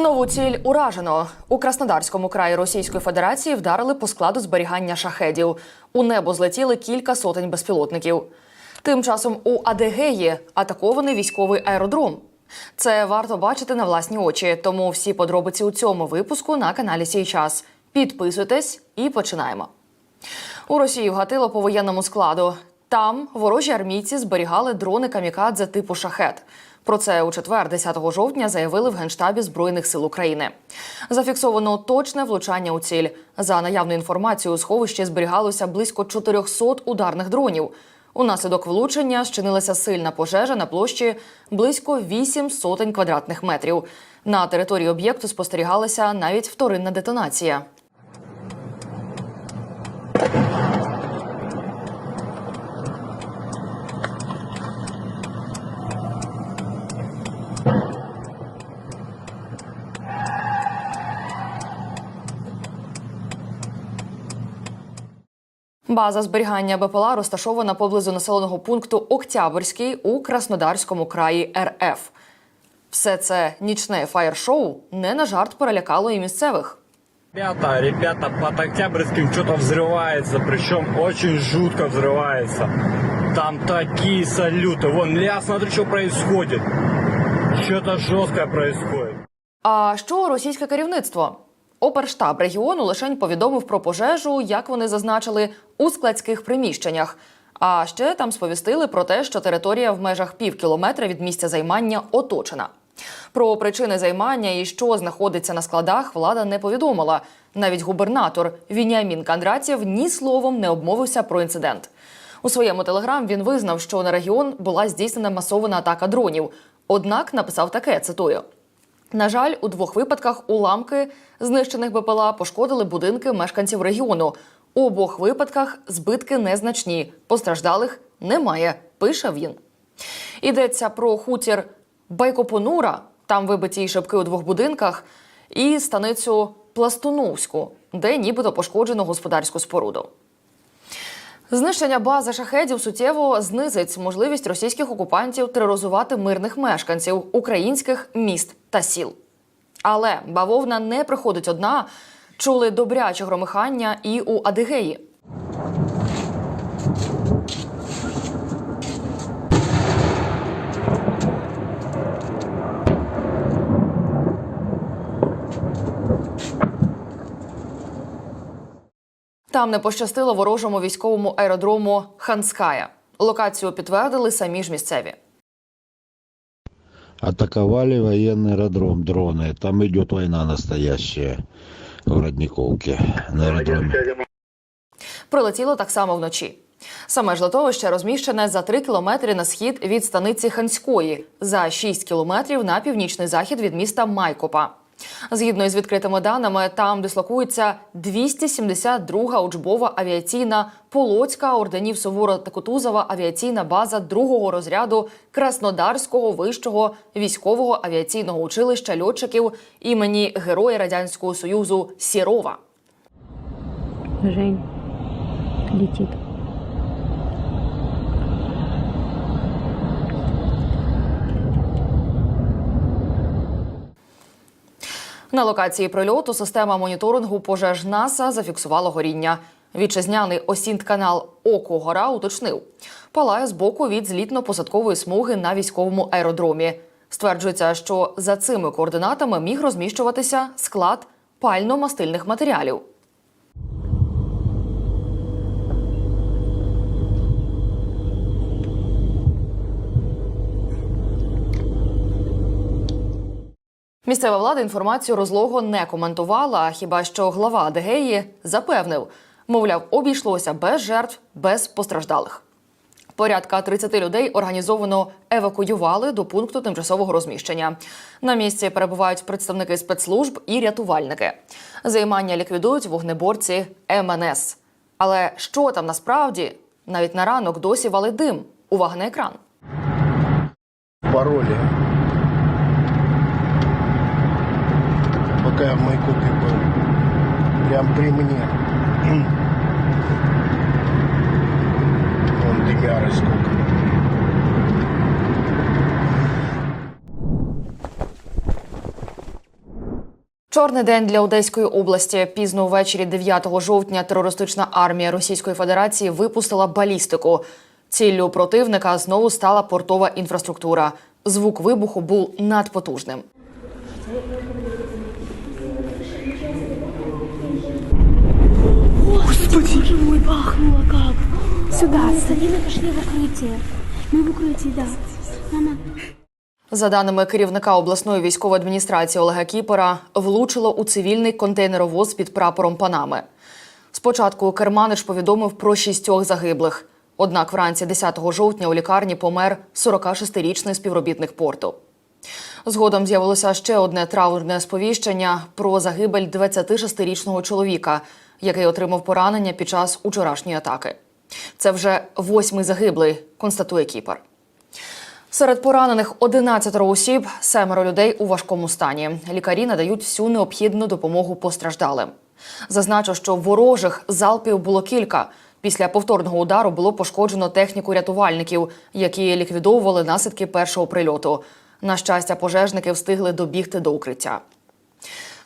Нову ціль уражено у Краснодарському краї Російської Федерації вдарили по складу зберігання шахедів. У небо злетіли кілька сотень безпілотників. Тим часом у Адегеї атакований військовий аеродром. Це варто бачити на власні очі. Тому всі подробиці у цьому випуску на каналі Сій час. Підписуйтесь і починаємо. У Росії вгатило по воєнному складу. Там ворожі армійці зберігали дрони камікадзе типу шахет. Про це у четвер, 10 жовтня, заявили в генштабі збройних сил України. Зафіксовано точне влучання у ціль. За наявною інформацією, у сховищі зберігалося близько 400 ударних дронів. Унаслідок влучення щинилася сильна пожежа на площі близько 8 сотень квадратних метрів. На території об'єкту спостерігалася навіть вторинна детонація. База зберігання БПЛА розташована поблизу населеного пункту Октябрьський у Краснодарському краї РФ. Все це нічне фаєр-шоу не на жарт перелякало і місцевих. Ребята, ребята, под Октябрьским что-то взрывается, причем очень жутко взрывается. Там такие салюты. Вон, я смотрю, что происходит. Что-то жесткое происходит. А що російське керівництво? Оперштаб регіону лишень повідомив про пожежу, як вони зазначили, у складських приміщеннях. А ще там сповістили про те, що територія в межах пів кілометра від місця займання оточена. Про причини займання і що знаходиться на складах, влада не повідомила. Навіть губернатор Вініамін Кондратєв ні словом не обмовився про інцидент. У своєму телеграм він визнав, що на регіон була здійснена масована атака дронів. Однак написав таке: цитую. На жаль, у двох випадках уламки знищених БПЛА пошкодили будинки мешканців регіону. У обох випадках збитки незначні, постраждалих немає. Пише він. Йдеться про хутір Байкопонура, там вибиті шибки у двох будинках, і станицю Пластуновську, де нібито пошкоджено господарську споруду. Знищення бази шахедів суттєво знизить можливість російських окупантів тероризувати мирних мешканців українських міст та сіл. Але бавовна не приходить одна. Чули добряче громихання і у Адигеї. Там не пощастило ворожому військовому аеродрому Ханская. Локацію підтвердили самі ж місцеві. Атаковали военный аэродром дроны. Там идет война настоящая в Родниковке. На аэродроме. Прилетіло так само вночі. Саме ж литовище розміщене за 3 кілометри на схід від станиці Ханської, за 6 кілометрів на північний захід від міста Майкопа. Згідно із відкритими даними, там дислокується 272-га учбова авіаційна Полоцька орденів Сувора та Кутузова авіаційна база другого розряду Краснодарського вищого військового авіаційного училища льотчиків імені Героя Радянського Союзу Сірова. Жень летит. На локації прильоту система моніторингу пожеж НАСА зафіксувала горіння. Вітчизняний осінтканал Око Гора уточнив, палає з боку від злітно-посадкової смуги на військовому аеродромі. Стверджується, що за цими координатами міг розміщуватися склад пально-мастильних матеріалів. Місцева влада інформацію розлого не коментувала, хіба що глава Адегеї запевнив, мовляв, обійшлося без жертв, без постраждалих. Порядка 30 людей організовано евакуювали до пункту тимчасового розміщення. На місці перебувають представники спецслужб і рятувальники. Займання ліквідують вогнеборці МНС. Але що там насправді? Навіть на ранок досі валить дим. Увага на екран. пароли. Пока я в Майкопе был. Прям при мне. Вон дымяры сколько. Чорний день для Одеської області. Пізно ввечері 9 жовтня терористична армія Російської Федерації випустила балістику. Ціллю противника знову стала портова інфраструктура. Звук вибуху був надпотужним. Боже мой, бахнуло как. Сюда, Садина, пошли в укрытие. Мы в укрытии, да. Мама. За даними керівника обласної військової адміністрації Олега Кіпера, влучило у цивільний контейнеровоз під прапором Панами. Спочатку Керманич повідомив про шістьох загиблих. Однак вранці 10 жовтня у лікарні помер 46-річний співробітник порту. Згодом з'явилося ще одне траурне сповіщення про загибель 26-річного чоловіка, який отримав поранення під час учорашньої атаки. Це вже восьмий загиблий, констатує Кіпер. Серед поранених 11 осіб, семеро людей у важкому стані. Лікарі надають всю необхідну допомогу постраждалим. Зазначу, що ворожих залпів було кілька. Після повторного удару було пошкоджено техніку рятувальників, які ліквідовували наслідки першого прильоту. На щастя, пожежники встигли добігти до укриття.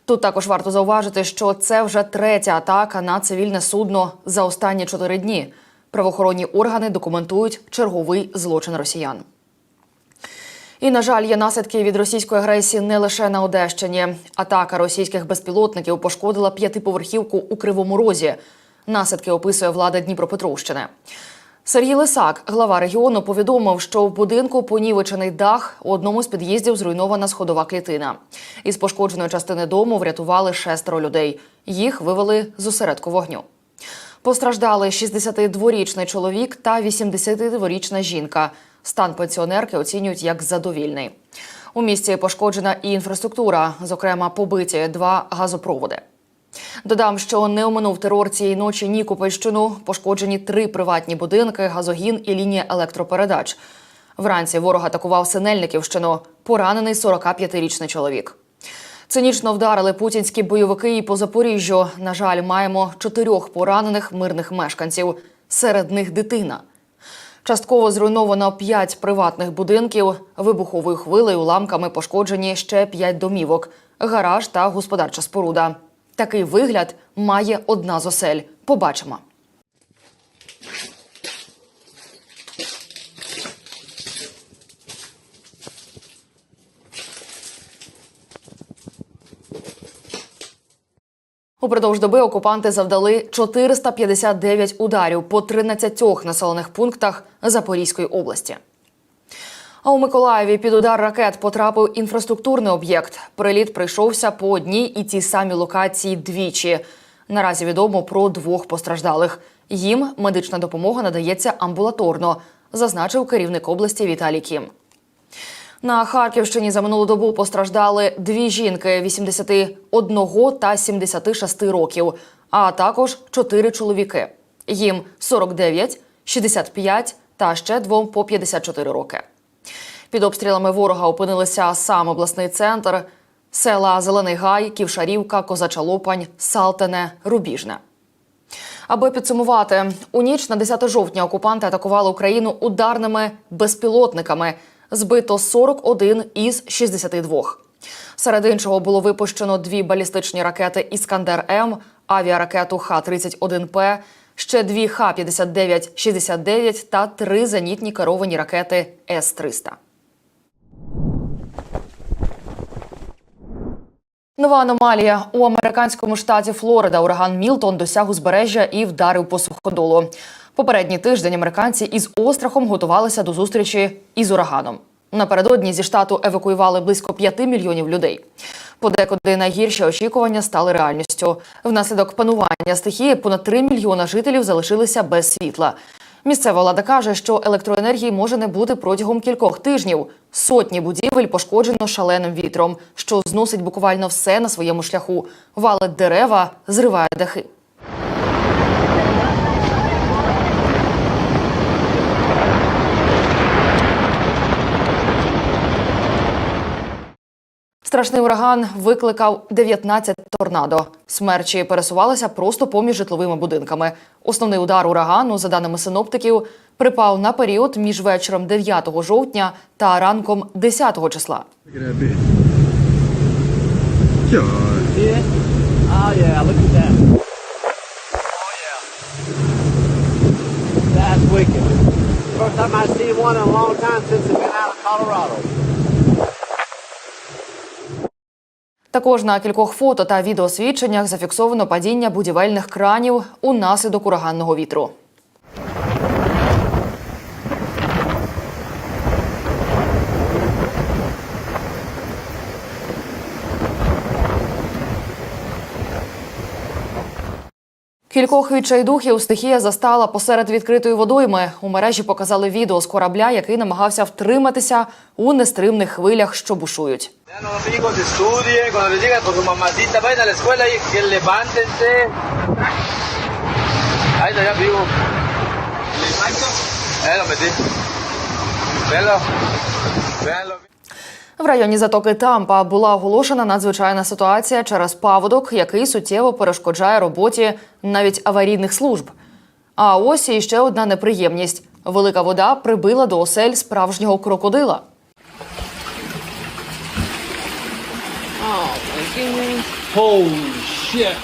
Тут також варто зауважити, що це вже третя атака на цивільне судно за останні чотири дні. Правоохоронні органи документують черговий злочин росіян. І, на жаль, є наслідки від російської агресії не лише на Одещині. Атака російських безпілотників пошкодила п'ятиповерхівку у Кривому Розі. Наслідки описує влада Дніпропетровщини. Сергій Лисак, глава регіону, повідомив, що в будинку понівечений дах у одному з під'їздів зруйнована сходова клітина. Із пошкодженої частини дому врятували шестеро людей. Їх вивели з осередку вогню. Постраждали 62-річний чоловік та 82-річна жінка. Стан пенсіонерки оцінюють як задовільний. У місті пошкоджена і інфраструктура, зокрема, побиті два газопроводи. Додам, що не оминув терор цієї ночі Нікопольщину. Пошкоджені три приватні будинки, газогін і лінія електропередач. Вранці ворог атакував Синельниківщину. Поранений 45-річний чоловік. Цинічно вдарили путінські бойовики і по Запоріжжю. На жаль, маємо чотирьох поранених мирних мешканців. Серед них дитина. Частково зруйновано п'ять приватних будинків. Вибуховою хвилею уламками пошкоджені ще п'ять домівок, гараж та господарча споруда. Такий вигляд має одна з осель. Побачимо. Упродовж доби окупанти завдали 459 ударів по 13 населених пунктах Запорізької області. А у Миколаєві під удар ракет потрапив інфраструктурний об'єкт. Приліт прийшовся по одній і тій самій локації двічі. Наразі відомо про двох постраждалих. Їм медична допомога надається амбулаторно, зазначив керівник області Віталій Кім. На Харківщині за минулу добу постраждали дві жінки 81 та 76 років, а також чотири чоловіки. Їм 49, 65 та ще двом по 54 роки. Під обстрілами ворога опинилися сам обласний центр, села Зелений Гай, Ківшарівка, Козача Лопань, Салтене, Рубіжне. Аби підсумувати, у ніч на 10 жовтня окупанти атакували Україну ударними безпілотниками. Збито 41 із 62. Серед іншого було випущено дві балістичні ракети Іскандер М, авіаракету Х-31П, ще дві Х-59-69 та три зенітні керовані ракети С-300. Нова аномалія у американському штаті Флорида. Ураган Мілтон досяг узбережжя і вдарив по суходолу. Попередній тиждень американці із острахом готувалися до зустрічі із ураганом. Напередодні зі штату евакуювали близько 5 мільйонів людей. Подекуди найгірші очікування стали реальністю. Внаслідок панування стихії понад 3 мільйона жителів залишилися без світла. Місцева влада каже, що електроенергії може не бути протягом кількох тижнів. Сотні будівель пошкоджено шаленим вітром, що зносить буквально все на своєму шляху. Валить дерева, зриває дахи. Страшний ураган викликав 19 торнадо. Смерчі пересувалися просто поміж житловими будинками. Основний удар урагану, за даними синоптиків, припав на період між вечором 9 жовтня та ранком 10 числа. That's wicked. First time I see one in a long time since I've been out of Colorado. Також на кількох фото та відеосвідченнях зафіксовано падіння будівельних кранів унаслідок ураганного вітру. Кількох відчайдухів стихія застала посеред відкритої водойми. У мережі показали відео з корабля, який намагався втриматися у нестримних хвилях, що бушують. Vean los amigos, estudien, cuando les digan por su mamacita, vayan a la escuela y que levántense. Ahí está, ya vivo. Eh, lo metí. Véanlo. Véanlo. В районі затоки Тампа була оголошена надзвичайна ситуація через паводок, який суттєво перешкоджає роботі навіть аварійних служб. А ось і ще одна неприємність: велика вода прибила до осель справжнього крокодила. Holy shit.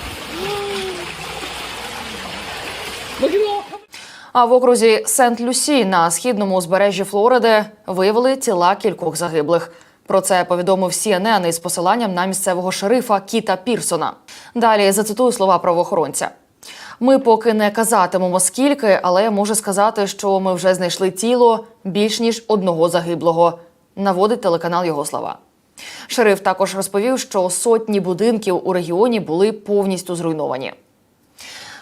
А в окрузі Сент-Люсі на східному узбережжі Флориди виявили тіла кількох загиблих. Про це повідомив CNN із посиланням на місцевого шерифа Кіта Пірсона. Далі зацитую слова правоохоронця. Ми поки не казатимемо скільки, але я можу сказати, що ми вже знайшли тіло більш ніж одного загиблого. Наводить телеканал його слова. Шериф також розповів, що сотні будинків у регіоні були повністю зруйновані.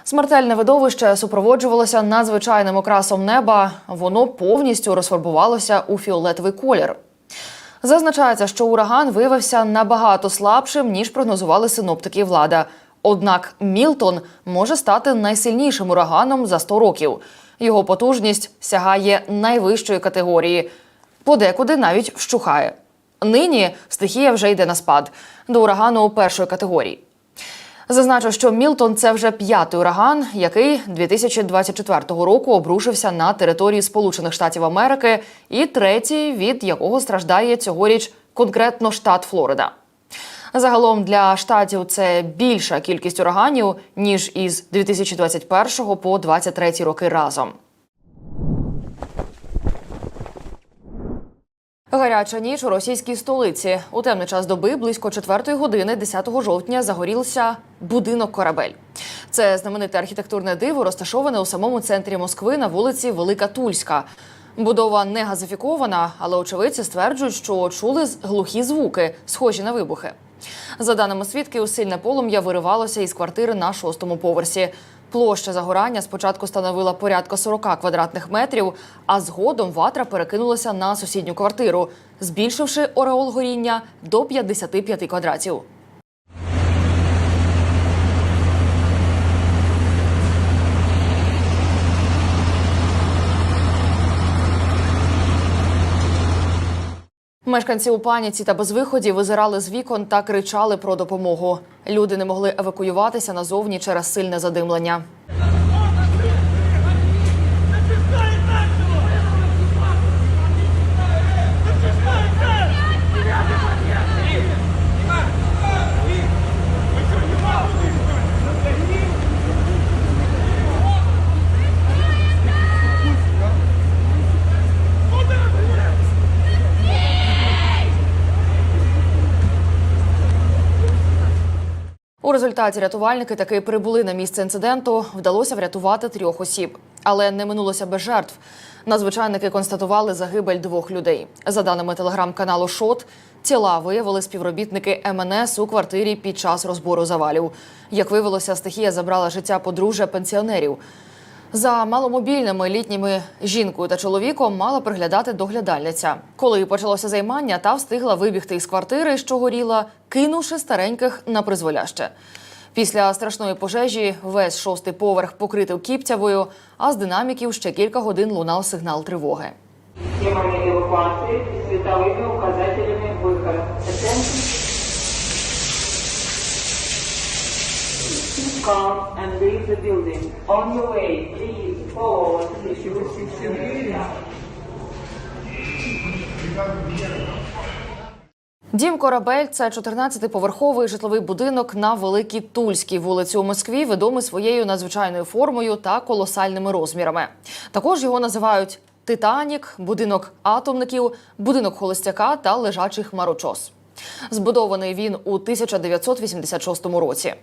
Смертельне видовище супроводжувалося надзвичайним окрасом неба. Воно повністю розфарбувалося у фіолетовий колір. Зазначається, що ураган виявився набагато слабшим, ніж прогнозували синоптики влада. Однак Мілтон може стати найсильнішим ураганом за 100 років. Його потужність сягає найвищої категорії, подекуди навіть вщухає. Нині стихія вже йде на спад до урагану першої категорії. Зазначу, що Мілтон це вже п'ятий ураган, який 2024 року обрушився на території Сполучених Штатів Америки, і третій, від якого страждає цьогоріч конкретно штат Флорида. Загалом для штатів це більша кількість ураганів ніж із 2021 по 2023 роки разом. Гаряча ніч у російській столиці. У темний час доби близько 4 години 10 жовтня загорівся будинок корабель. Це знамените архітектурне диво, розташоване у самому центрі Москви на вулиці Велика Тульська. Будова не газифікована, але очевидці стверджують, що чули глухі звуки, схожі на вибухи. За даними свідків, сильне полум'я виривалося із квартири на шостому поверсі. Площа загорання спочатку становила порядка 40 квадратних метрів, а згодом ватра перекинулася на сусідню квартиру, збільшивши ореол горіння до 55 квадратів. Мешканці у паніці та безвиході визирали з вікон та кричали про допомогу. Люди не могли евакуюватися назовні через сильне задимлення. Результаті рятувальники таки прибули на місце інциденту. Вдалося врятувати трьох осіб, але не минулося без жертв. Надзвичайники констатували загибель двох людей. За даними телеграм-каналу Шот, тіла виявили співробітники МНС у квартирі під час розбору завалів. Як виявилося, стихія забрала життя подружжя пенсіонерів. За маломобільними літніми жінкою та чоловіком мала приглядати доглядальниця. Коли почалося займання, та встигла вибігти із квартири, що горіла, кинувши стареньких на призволяще. Після страшної пожежі весь шостий поверх покритив кіптявою, а з динаміків ще кілька годин лунав сигнал тривоги. Схемами эвакуации и световыми указателями выхода. Attention. Come and leave the building. On your way, please follow us. Дім Корабель це 14-поверховий житловий будинок на Великій Тульській вулиці у Москві, відомий своєю надзвичайною формою та колосальними розмірами. Також його називають Титанік, будинок атомників, будинок холостяка та лежачий хмарочос. Збудований він у 1986 році.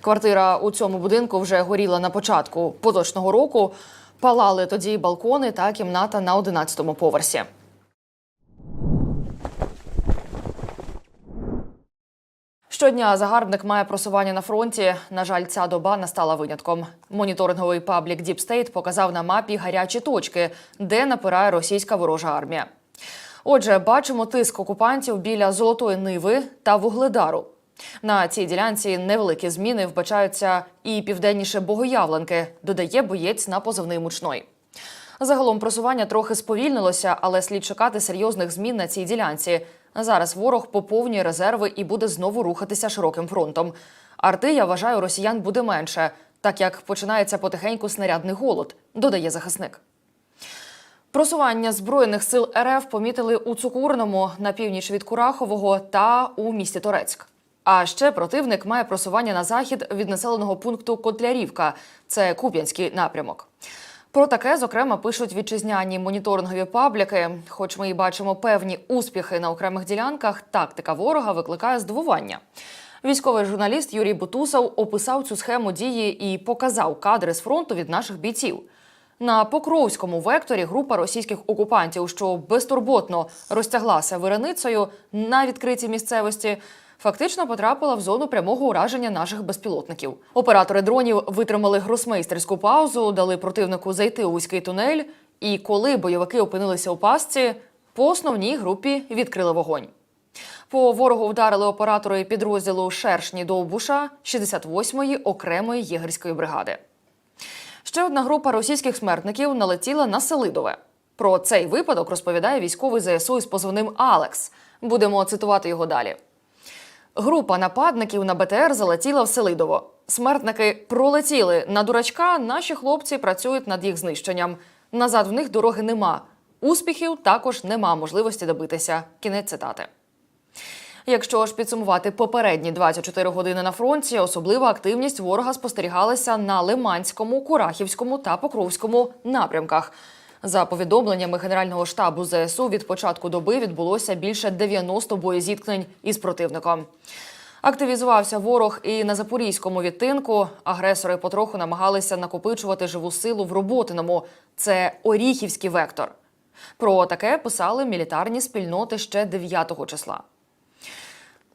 Квартира у цьому будинку вже горіла на початку поточного року. Палали тоді балкони та кімната на 11-му поверсі. Щодня загарбник має просування на фронті. На жаль, ця доба не стала винятком. Моніторинговий паблік Deep State показав на мапі гарячі точки, де напирає російська ворожа армія. Отже, бачимо тиск окупантів біля Золотої Ниви та Вугледару. На цій ділянці невеликі зміни вбачаються і південніше Богоявленки, додає боєць на позивний мучной. Загалом просування трохи сповільнилося, але слід чекати серйозних змін на цій ділянці. Зараз ворог поповнює резерви і буде знову рухатися широким фронтом. Арти, я вважаю, росіян буде менше, так як починається потихеньку снарядний голод, додає захисник. Просування збройних сил РФ помітили у Цукурному на північ від Курахового та у місті Торецьк. А ще противник має просування на захід від населеного пункту Котлярівка, це Куп'янський напрямок. Про таке, зокрема, пишуть вітчизняні моніторингові пабліки. Хоч ми і бачимо певні успіхи на окремих ділянках, тактика ворога викликає здивування. Військовий журналіст Юрій Бутусов описав цю схему дії і показав кадри з фронту від наших бійців. На Покровському векторі група російських окупантів, що безтурботно розтяглася виреницею на відкритій місцевості, фактично потрапила в зону прямого ураження наших безпілотників. Оператори дронів витримали гросмейстерську паузу, дали противнику зайти у вузький тунель. І коли бойовики опинилися у пастці, по основній групі відкрили вогонь. По ворогу вдарили оператори підрозділу Шершні Довбуша 68-ї окремої єгерської бригади. Ще одна група російських смертників налетіла на Селидове. Про цей випадок розповідає військовий ЗСУ із позивним Алекс. Будемо цитувати його далі. Група нападників на БТР залетіла в Селидово. Смертники пролетіли на дурачка. Наші хлопці працюють над їх знищенням. Назад в них дороги нема. Успіхів також нема можливості добитися. Кінець цитати. Якщо ж підсумувати попередні 24 години на фронті, особлива активність ворога спостерігалася на Лиманському, Курахівському та Покровському напрямках. За повідомленнями Генерального штабу ЗСУ, від початку доби відбулося більше 90 боєзіткнень із противником. Активізувався ворог і на запорізькому відтинку. Агресори потроху намагалися накопичувати живу силу в роботиному. Це Оріхівський вектор. Про таке писали мілітарні спільноти ще 9 числа.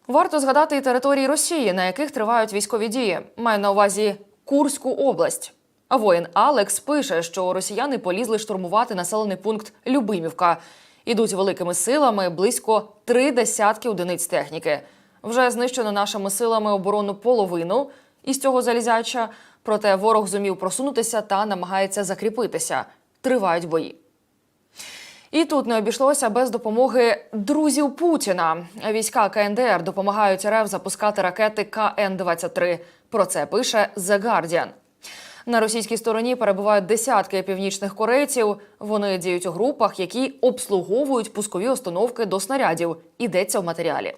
Варто згадати і території Росії, на яких тривають військові дії. Маю на увазі Курську область. А воїн Алекс пише, що росіяни полізли штурмувати населений пункт Любимівка. Ідуть великими силами близько три десятки одиниць техніки. Вже знищено нашими силами оборону половину із цього залізяча. Проте ворог зумів просунутися та намагається закріпитися. Тривають бої. І тут не обійшлося без допомоги друзів Путіна. Війська КНДР допомагають РФ запускати ракети КН-23. Про це пише The Guardian. На російській стороні перебувають десятки північних корейців. Вони діють у групах, які обслуговують пускові установки до снарядів. Йдеться в матеріалі.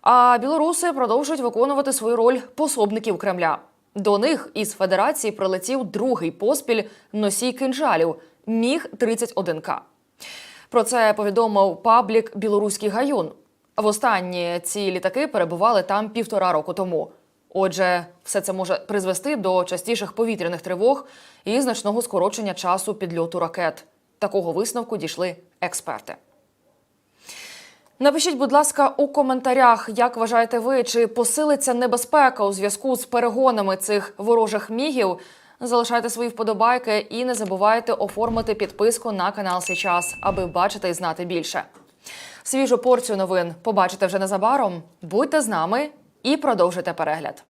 А білоруси продовжують виконувати свою роль пособників Кремля. До них із федерації прилетів другий поспіль носій кинжалів Міг 31 к Про це повідомив паблік Білоруський гаюн. Востаннє ці літаки перебували там півтора року тому. Отже, все це може призвести до частіших повітряних тривог і значного скорочення часу підльоту ракет. Такого висновку дійшли експерти. Напишіть, будь ласка, у коментарях, як вважаєте ви, чи посилиться небезпека у зв'язку з перегонами цих ворожих мігів. Залишайте свої вподобайки і не забувайте оформити підписку на канал Сейчас, аби бачити і знати більше. Свіжу порцію новин побачите вже незабаром. Будьте з нами і продовжуйте перегляд.